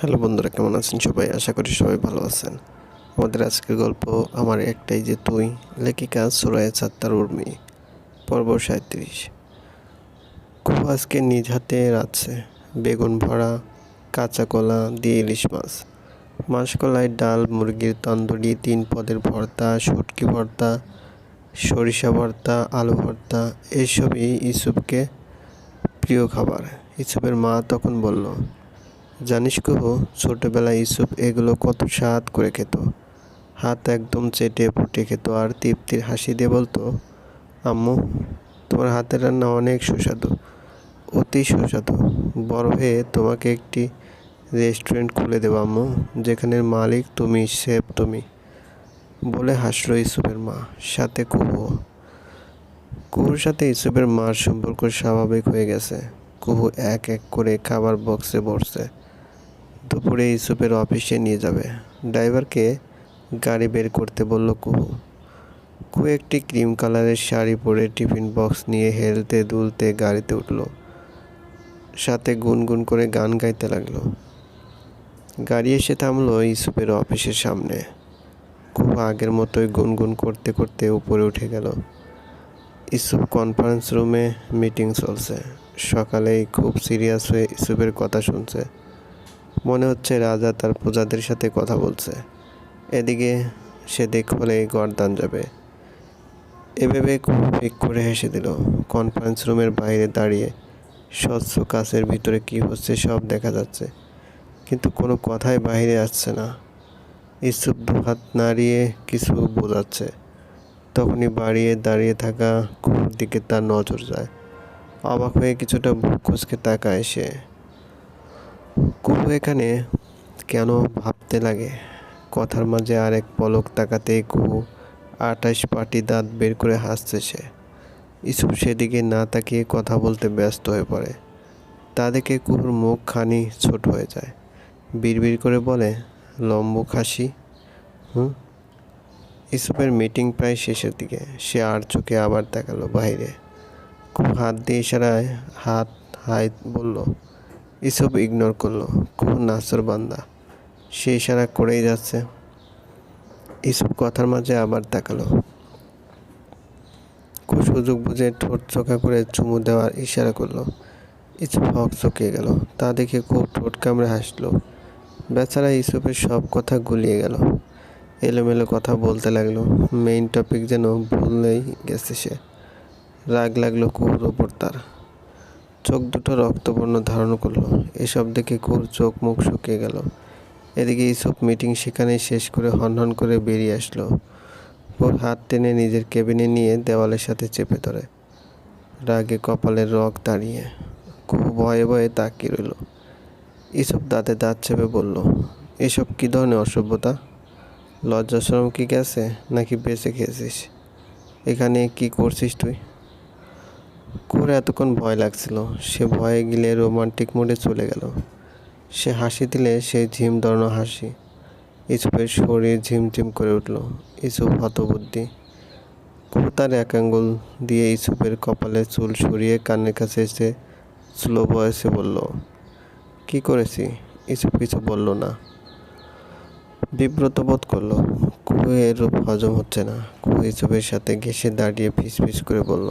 Hello বন্ধুরা, কেমন আছেন সবাই? আশা করি সবাই ভালো আছেন। আমাদের আজকের গল্প আমার একটাই যে তুই, লেখিকা সুরায় চাত্তার উর্মি, পর্ব সাঁত্রিশ খুব আজকে নিজ হাতে রাখছে বেগুন ভরা, কাঁচা কলা দিয়ে ইলিশ মাছ। মাসকলায় ডাল, মুরগির তন্দুরি, তিন পদের ভর্তা, শুটকি ভর্তা, সরিষা ভর্তা, আলু ভর্তা এইসবই ইসুফকে প্রিয় খাবার। ইসুফের মা তখন বলল জানিস কুহু, ছোটোবেলায় ইসুফ এগুলো কত স্বাদ করে খেত। হাত একদম চেটে ফুটে খেত আর তৃপ্তির হাসি দিয়ে বলতো, আম্মু, তোমার হাতের রান্না অনেক সুস্বাদু, অতি সুস্বাদু। বড় হয়ে তোমাকে একটি রেস্টুরেন্ট খুলে দেবো, আম্মু, যেখানের মালিক তুমি, শেফ তুমি, বলে হাসলো ইসুফের মা। সাথে কুহু, কুহুর সাথে ইসুফের মার সম্পর্ক স্বাভাবিক হয়ে গেছে। কুহু এক এক করে খাবার বক্সে বসছে দুপুরে ইসুফের অফিসে নিয়ে যাবে। ড্রাইভারকে গাড়ি বের করতে বলল কুহু। কুহু একটি ক্রিম কালারের শাড়ি পরে টিফিন বক্স নিয়ে হেলতে দুলতে গাড়িতে উঠল। সাথে গুনগুন করে গান গাইতে লাগল। গাড়ি এসে থামলো ইসুফের অফিসের সামনে। কুহু আগের মতোই গুনগুন করতে করতে উপরে উঠে গেল। ইসুফ কনফারেন্স রুমে মিটিং চলছে। সকালেই খুব সিরিয়াস হয়ে ইসুফের কথা শুনছে। মনে হচ্ছে রাজা তার প্রজাদের সাথে কথা বলছে। এদিকে সে দেখলে গরদান যাবে। এভাবে খুব ফিক করে হেসে দিল। কনফারেন্স রুমের বাইরে দাঁড়িয়ে স্বচ্ছ কাছের ভিতরে কী হচ্ছে সব দেখা যাচ্ছে। কিন্তু কোনো কথাই বাইরে আসছে না। ইসুফ দুহাত নাড়িয়ে কিছু বোঝাচ্ছে। তখনই বাড়িয়ে দাঁড়িয়ে থাকা কুকুর দিকে তার নজর যায়। অবাক হয়ে কিছুটা বুক কুচকে তাকায় সে। কুহু এখানে কেন ভাবতে লাগে? কথার মাঝে আরেক পলক তাকাতে কুহু আটাশ পাটি দাঁত বের করে হাসছে সে। ইসুফ সেদিকে না তাকিয়ে কথা বলতে ব্যস্ত হয়ে পড়ে। তা দেখে কুহুর মুখ খানি ছোট হয়ে যায়। বিড়বিড় করে বলে, লম্বু খাসি? হুম? ইসুফের মিটিং প্রায় শেষের দিকে। সে আর চোখে আবার তাকালো বাইরে। খুব হাত দিয়ে ইশারায় হাত হাই বলল ইসব ইগনোর করল। খুব নাসর বান্দা। সে ইশারা করেই যাচ্ছে। ইসব কথার মাঝে আবার তাকালো। খুব সুযোগ বুঝে ঠোঁট চোখা করে চুমু দেওয়ার ইশারা করল। ইসুফ হক চকিয়ে গেল। তা দেখে খুব ঠোঁট কামড়ে হাসলো। বেচারা ইসুফের সব কথা গুলিয়ে গেল। এলোমেলো কথা বলতে লাগল। মেইন টপিক যেন ভুললেই গেছে সে। রাগ লাগল কুহুর ওপর তার। চোখ দুটো রক্তবর্ণ ধারণ করল। এসব দেখে কুহুর চোখ মুখ শুকিয়ে গেল। এদিকে ইসব মিটিং সেখানেই শেষ করে হনহন করে বেরিয়ে আসলো। ওর হাত টেনে নিজের কেবিনে নিয়ে দেওয়ালের সাথে চেপে ধরে। রাগে কপালের রক দাঁড়িয়ে খুব ভয়ে ভয়ে তাকিয়ে রইল। ইসব দাঁতে দাঁত চেপে বলল, এসব কী ধরনের অসভ্যতা? লজ্জাশ্রম কি গেছে? নাকি বেঁচে খেয়েছিস এখানে কি করছিস তুই? করে এতক্ষণ ভয় লাগছিল। সে ভয়ে গিলে রোমান্টিক মোডে চলে গেল। সে হাসি দিলে সে ঝিম ধরানো হাসি। ইসুফের শরীর ঝিমঝিম করে উঠল। ইসুফ হতবুদ্ধি। তার এক আঙ্গুল দিয়ে ইসুফের কপালে চুল সরিয়ে কানের কাছে এসে স্লো বয়সে বলল, কি করেছি? ইসুফ কিছু বলল না। বিব্রত বোধ করল কুহু এর রূপ হজম হচ্ছে না। কুহু ইসুফের সাথে ঘেসে দাঁড়িয়ে ফিস ফিস করে বলল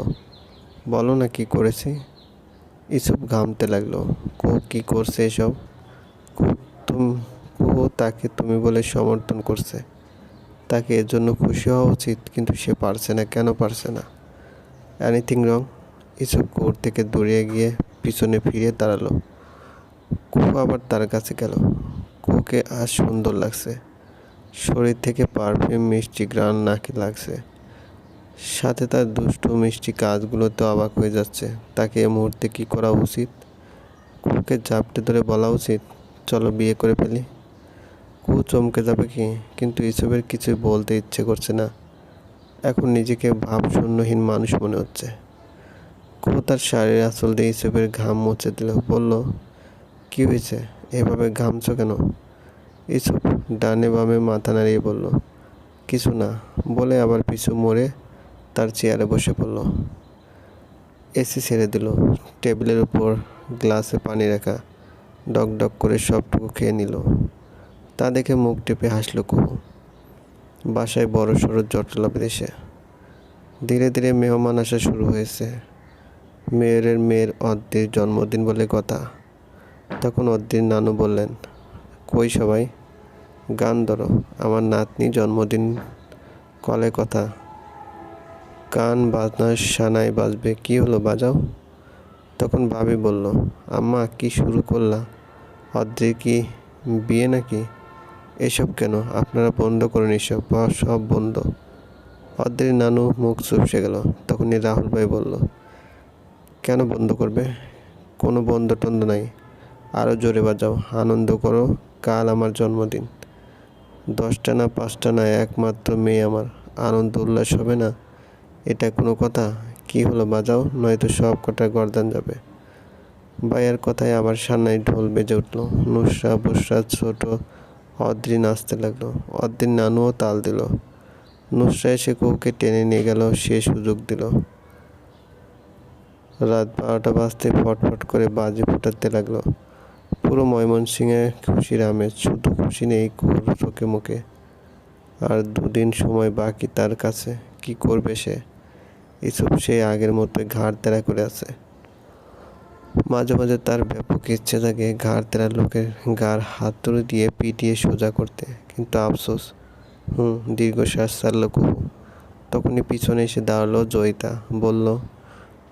বলো না কি করেছি? ইসুফ ঘামতে লাগল। কুহু কি করছে এসব? কুহু তাকে তুমি বলে সমর্থন করছে। তাকে এর জন্য খুশি হওয়া উচিত, কিন্তু সে পারছে না। কেন পারছে না? এনিথিং রং ইসুফ কুহুর থেকে দৌড়িয়ে গিয়ে পিছনে ফিরে দাঁড়াল। কুহু আবার তার কাছে গেল। কুহুকে আজ সুন্দর লাগছে। শরীর থেকে পারফিউম মিষ্টি গ্রান নাকি লাগছে? সাথে তার দুষ্টু মিষ্টি কাজগুলোতে অবাক হয়ে যাচ্ছে। তাকে এ মুহূর্তে কী করা উচিত? কুকে জাপটে ধরে বলা উচিত, চলো বিয়ে করে ফেলি। কুহু চমকে যাবে কি? কিন্তু এসবের কিছু বলতে ইচ্ছে করছে না। এখন নিজেকে ভাবশূন্যহীন মানুষ মনে হচ্ছে। কুহু তার শাড়ির আঁচল দিয়ে ইসবের ঘাম মুছে দিল। বলল, কি হয়েছে? এভাবে ঘামছো কেন? ইসুফ ডানে বামে মাথা নাড়িয়ে বলল, কিছু না। বলে আবার পিছু মোড়ে তার চেয়ারে বসে পড়ল। এসি ছেড়ে দিল। টেবিলের উপর গ্লাসে পানি রাখা ডক ডক করে সবটুকু খেয়ে নিল। তা দেখে মুখ টেপে হাসল কুহু। বাসায় বড় সড়ো জটলা বেঁধেছে। ধীরে ধীরে মেহমান আসা শুরু হয়েছে। মেয়েরের মেয়ের অদ্রির জন্মদিন বলে কথা। তখন অদ্রির নানু বললেন, কই সবাই? গান ধরো। আমার নাতনি জন্মদিন কলে কথা। গান বাজনা সানাই বাজবে। কি হলো, বাজাও? তখন ভাবি বলল, আম্মা, কি শুরু করলা? অদ্রির কি বিয়ে নাকি? এসব কেন? আপনারা বন্ধ করুন এসব সব বন্ধ। অদ্রির নানু মুখ চুপসে গেল। তখনই রাহুল ভাই বলল, কেন বন্ধ করবে? কোনো বন্ধ টন্ধ নাই। আরও জোরে বাজাও, আনন্দ করো, কাল আমার জন্মদিন। দশটা না পাঁচটা না একমাত্র মেয়ে আমার। আনন্দ, উল্লাস হবে না? এটা কোনো কথা? কি হলো বাজাও? নয়তো সব কটা গর্দান যাবে। ভাইয়ার কথায় আবার সান্নায় ঢোল বেজে উঠল। নুসরা বুসরা ছোট অদ্রি নাচতে লাগল। অদ্রির নানুও তাল দিল। নুসরা এসে কুকুকে টেনে নিয়ে গেল। সে সুযোগ দিল। রাত বারোটা বাজতে ফটফট করে বাজি ফুটাতে লাগল। পুরো ময়মনসিংহে খুশির আমেজ শুধু খুশি নেই কুকুর চোখে মুখে। আর দুদিন সময় বাকি তার কাছে। কি করবে সে? এসব সে আগের মতোই ঘাড় তেরা করে আছে। মাঝে মাঝে তার ব্যাপক ইচ্ছে থাকে ঘাড় তেরা লোকের হাত তুলে দিয়ে পিটিয়ে সোজা করতে। কিন্তু আফসোস, হুম, দীর্ঘশ্বাস ছাড়ল কুহু। তখনই পিছনে এসে দাঁড়াল জয়িতা। বলল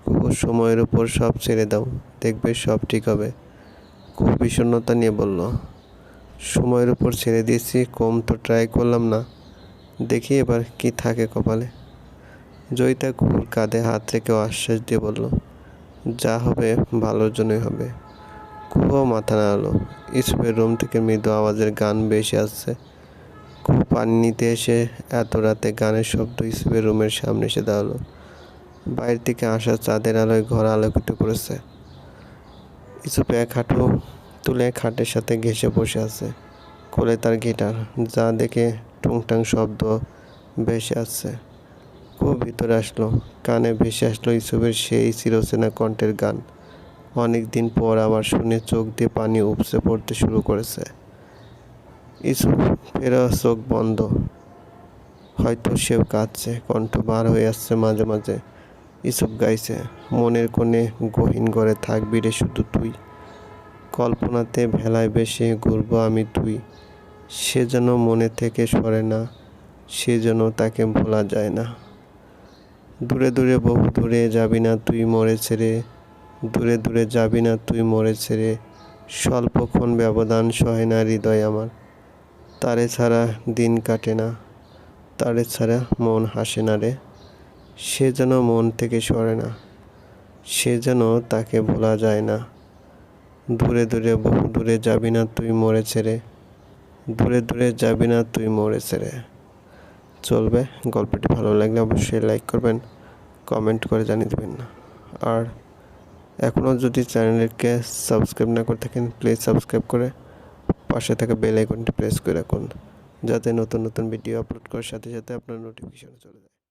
কুকুর সময়ের উপর সব ছেড়ে দাও, দেখবে সব ঠিক হবে। খুব বিষণ্ণতা নিয়ে বলল, সময়ের উপর ছেড়ে দিয়েছি, কম তো ট্রাই করলাম না। দেখি এবার কি থাকে কপালে। জয়িতা কুকুর কাঁধে হাত রেখে আশ্বাস দিয়ে বলল, যা হবে, ভালোর জন্যই হবে। কুহুও মাথা নাড়ালো। ইসুফের রুম থেকে মৃদু আওয়াজের গান বেশি আসছে। কুহু পানি নিতে এসে এত রাতে গানের শব্দ ইসুফের রুমের সামনে এসে দাঁড়াল। বাইরে থেকে আসা চাঁদের আলোয় ঘর আলোকিত করেছে। ইসুফ এক হাঁটু তুলে খাটের সাথে ঘেঁষে বসে আছে। কোলে তার গিটার, যা দেখে টুংটাং শব্দ ভেসে আসছে। ভিতরে আসলো, কানে ভেসে আসলো ইসুফের সেই চিরচেনা কণ্ঠের গান। অনেক দিন পর আবার শুনে চোখ দিয়ে পানি উপসে পড়তে শুরু করেছে। ইসুফ ফেরা চোখ বন্ধ। হয়তো সেও কাঁদছে, কণ্ঠ বার হয়ে আসছে মাঝে মাঝে। ইসুফ গাইছে, মনের কোণে গহীন ঘরে থাকবি রে শুধু তুই। কল্পনাতে ভেলায় বেশে ঘুরব আমি তুই। সে যেন মনে থেকে সরে না, সে যেন তাকে ভোলা যায় না। দূরে দূরে বহু দূরে যাবি না তুই মরে ছেড়ে। দূরে দূরে যাবি না তুই মরে ছেড়ে। স্বল্পক্ষণ ব্যবধান সহে না হৃদয় আমার। তারে ছাড়া দিন কাটে না, তারে ছাড়া মন হাসে না রে। সে যেন মন থেকে সরে না, সে যেন তাকে ভোলা যায় না। দূরে দূরে বহু দূরে যাবি না তুই মরে ছেড়ে। দূরে দূরে যাবি না তুই মরে ছেড়ে। চলবে। গল্পটি ভালো লাগলে অবশ্যই লাইক করবেন কমেন্ট করে জানিয়ে দেবেন। আর এখনও যদি চ্যানেলকে সাবস্ক্রাইব না করে থাকেন প্লিজ সাবস্ক্রাইব করে পাশে থাকা বেল আইকনটি প্রেস করে রাখুন, যাতে নতুন নতুন ভিডিও আপলোড করার সাথে সাথে আপনার নোটিফিকেশন চলে যায়।